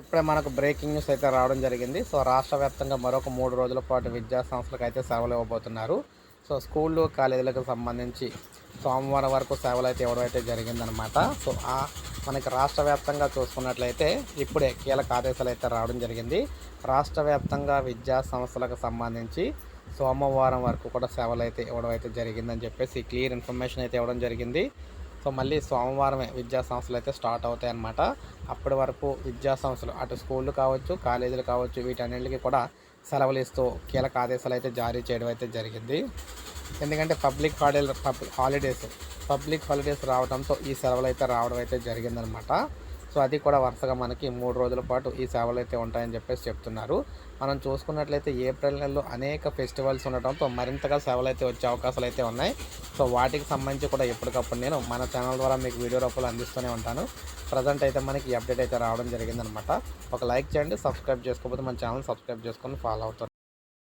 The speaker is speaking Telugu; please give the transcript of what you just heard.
ఇప్పుడే మనకు బ్రేకింగ్ న్యూస్ అయితే రావడం జరిగింది. సో రాష్ట్ర వ్యాప్తంగా మరొక మూడు రోజుల పాటు విద్యా సంస్థలకు అయితే సేవలు ఇవ్వబోతున్నారు. సో స్కూళ్ళు కాలేజీలకు సంబంధించి సోమవారం వరకు సేవలు అయితే ఇవ్వడం అయితే జరిగిందనమాట సో ఆ మనకి రాష్ట్ర వ్యాప్తంగా చూసుకున్నట్లయితే ఇప్పుడే కీలక ఆదేశాలు అయితే రావడం జరిగింది. రాష్ట్ర వ్యాప్తంగా విద్యా సంస్థలకు సంబంధించి సోమవారం వరకు కూడా సేవలు అయితే ఇవ్వడం అయితే జరిగిందని చెప్పేసి క్లియర్ ఇన్ఫర్మేషన్ అయితే ఇవ్వడం జరిగింది. సో మళ్ళీ సోమవారమే విద్యా సంస్థలు అయితే స్టార్ట్ అవుతాయి అన్నమాట. అప్పటి వరకు విద్యా సంస్థలు అటు స్కూళ్ళు కావచ్చు కాలేజీలు కావచ్చు వీటన్నిటికీ కూడా సెలవులు ఇస్తూ కీలక ఆదేశాలు అయితే జారీ చేయడం అయితే జరిగింది. ఎందుకంటే public holiday public holidays public holidays రావడంతో ఈ సెలవులు అయితే రావడం అయితే జరిగిందనమాట సో అది కూడా వరుసగా మనకి మూడు రోజుల పాటు ఈ సేవలు అయితే ఉంటాయని చెప్పేసి చెప్తున్నారు. మనం చూసుకున్నట్లయితే ఏప్రిల్ నెలలో అనేక ఫెస్టివల్స్ ఉండటంతో మరింతగా సేవలు అయితే వచ్చే అవకాశాలు అయితే ఉన్నాయి. సో వాటికి సంబంధించి కూడా ఎప్పటికప్పుడు నేను మన ఛానల్ ద్వారా మీకు వీడియో రూపాయలు అందిస్తూనే ఉంటాను. ప్రజెంట్ అయితే మనకి అప్డేట్ అయితే రావడం జరిగిందనమాట. ఒక లైక్ చేయండి సబ్స్క్రైబ్ చేసుకోకపోతే మన ఛానల్ సబ్స్క్రైబ్ చేసుకొని ఫాలో అవుతారు.